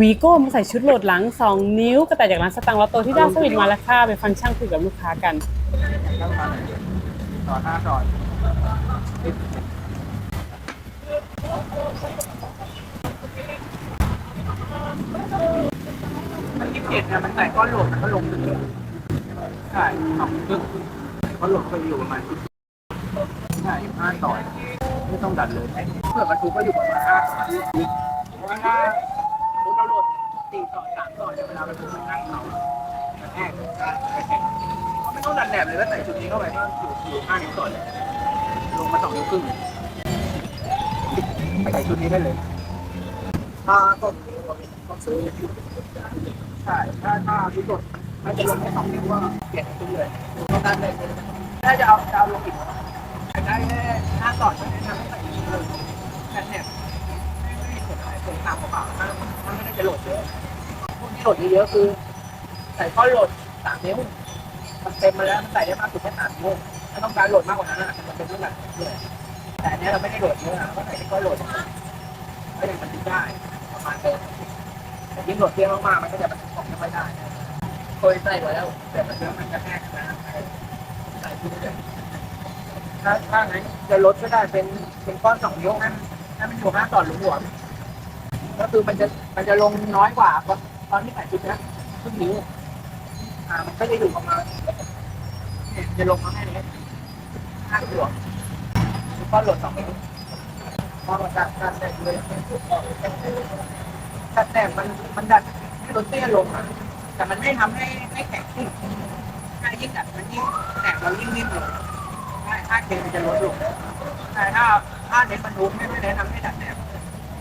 วีโก้มาใส่ชุดโหลดหลัง 2 นิ้วกระต่ายจากร้านสตังค์ลอตโตที่ด้านสวิตมาแล้วค่ะไปฟังช่างคุยกับลูกค้ากันตั้งมาไหนต่อห้าต่อมันยี่สิบเอ็ดเนี่ยมันใส่ก้อนโหลดมันก็ลงถึงเลยใช่สองครึ่งก้อนโหลดเคยอยู่ประมาณใช่ห้าต่อไม่ต้องดันเลยเพื่อบรรทุกก็อยู่ประมาณห้าต่อ สี่ต่อสามต่อเนี่ยเวลาบรรทุกมันนั่งเขากระแทกก็ไม่ต้องดันแหนบเลยแล้วใส่ชุดนี้เข้าไปก็อยู่อยู่ห้านิ้วต่อเลยลงมาสองนิ้วครึ่งไปใส่ชุดนี้ได้เลยถ้าก็ก็ซื้อใช่ถ้าถ้าชุดกดถ้าจะลงแค่สองนิ้วก็เปลี่ยนชุดเลยต้องดันเลยถ้าจะเอาจะเอาลงอีกได้แค่ห้าต่อใช่ไหมทำใจะโหลดเยอะพวกที่โหลดเยอะๆคือ ใส่ก้อนโหลดสามนิ้วมันเต็มมาแล้วมันใส่ได้มากสุดแค่สามนิ้วถ้าต้องการโหลดมากกว่านั้นอะมันเป็นเรื่องหลักเลยแต่อันเนี้ยเราไม่ได้โหลดเยอะอะก็ใส่แค่ก้อนโหลดก็ยังบันทึกได้ประมาณเดิมแต่ยิ่งโหลดเยอะมากๆมันก็จะบันทึกของไม่ค่อยได้เคยใส่มาแล้วแต่มันเยองมันกระแทกนะใส่ที่นี่ถ้าถ้างั้นจะลดก็ได้เป็นเป็นก้อนสองนิ้วนะถ้ามันอยู่ห้าต่อหรือหัว ก็คือมันจะมันจะลงน้อยกว่าตอนที่ใส่ชุดนะครึ่งนิ้วอ่ามันก็จะอยู่ประมาณเนี่ยจะลงมาให้นี้ห้าตัวแล้วก็หลดสองนิ้วพอมันดัดดัดแตกเลยดัดแตกมันมันดัดให้รถเตี้ยลงอะแต่มันไม่ทำให้ให้แข็งขึ้นถ้ายิ่งดัดมันยิ่งแตกเรายิ่งนิ่มลงถ้าถ้าเคมันจะลดลงแต่ถ้าถ้าเน้นบรรทุกไม่ไม่แนะนำให้ดัดแตก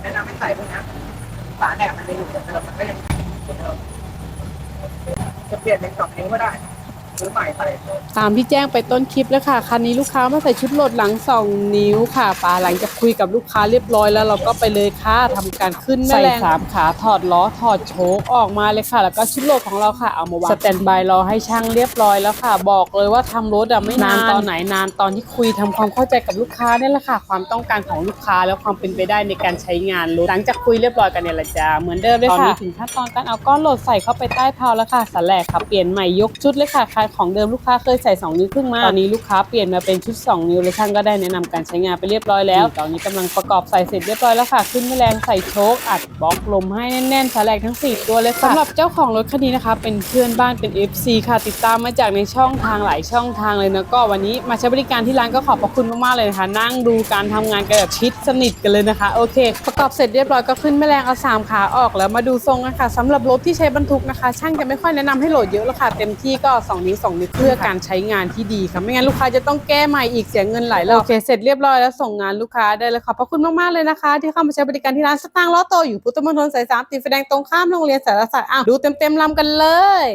แนะนำให้ใส่พวกนี้ฝาแหนบมันจะอยู่แต่เดิมมันก็ยังเหมือนเดิมจะเปลี่ยนเป็นสองนิ้วก็ได้ ตามที่แจ้งไปต้นคลิปแล้วค่ะ คันนี้ลูกค้ามาใส่ชุดโหลดหลัง2นิ้วค่ะปาหลังจากคุยกับลูกค้าเรียบร้อยแล้วเราก็ไปเลยค่ะทำการขึ้นแม่แรงสามขาถอดล้อถอดโชคออกมาเลยค่ะ แล้วก็ชุดโหลดของเราค่ะเอามาวางสแตนบายรอให้ช่างเรียบร้อยแล้วค่ะ บอกเลยว่าทำรถอะไม่นานตอนไหนนานตอนที่คุยทำความเข้าใจกับลูกค้าเนี่ยแหละค่ะ ความต้องการของลูกค้าแล้วความเป็นไปได้ในการใช้งานรถหลังจากคุยเรียบร้อยกันเนี่ยแหละจ้าเหมือนเดิมเลยค่ะตอนนี้ถึงขั้นตอนการเอาก้อนโหลดใส่เข้าไปใต้เพาแล้วค่ะสแลกค่ะเปลี่ยนใหม่ยกชุดเลยค่ะคล้ายของเดิมลูกค้าเคยใส่ 2 นิ้วครึ่งมาตอนนี้ลูกค้าเปลี่ยนมาเป็นชุด 2 นิ้วแล้วช่างก็ได้แนะนำการใช้งานไปเรียบร้อยแล้ว ตอนนี้กำลังประกอบใส่เสร็จเรียบร้อยแล้วค่ะ ขึ้นแม่แรงใส่โชคอัดบล็อกลมให้แน่นๆสแลกทั้ง 4 ตัวเลยค่ะสำหรับเจ้าของรถคันนี้นะคะ เป็นเพื่อนบ้านเป็น FC ค่ะ ติดตามมาจากในช่องทางหลายช่องทางเลยนะก็วันนี้มาใช้บริการที่ร้านก็ขอบพระคุณมากๆเลยนะคะนั่งดูการทำงานกันแบบชิดสนิทกันเลยนะคะโอเค ประกอบเสร็จเรียบร้อยก็ขึ้นแม่แรงเอาสามขาออกแล้วมาดูทรงกันค่ะสำหรับรถที่ใช้บรรทุกนะคะ ช่างจะไม่ค่อยแนะนำให้โหลดเยอะแล้วค่ะเต็มที่ก็สองนิ้วสองนิ้วเพื่อการใช้งานที่ดีค่ะไม่งั้นลูกค้าจะต้องแก้ใหม่อีกเสียเงินหลายรอบโอเคเสร็จเรียบร้อยแล้วส่งงานลูกค้าได้เลยขอบพระคุณมากๆเลยนะคะ ที่เข้ามาใช้บริการที่ร้านสตางค์ล้อโตอยู่พุทธมณฑลสายสามติดไฟแดงตรงข้ามโรงเรียนสารศาสตร์อ้าวดูเต็มๆลำกันเลย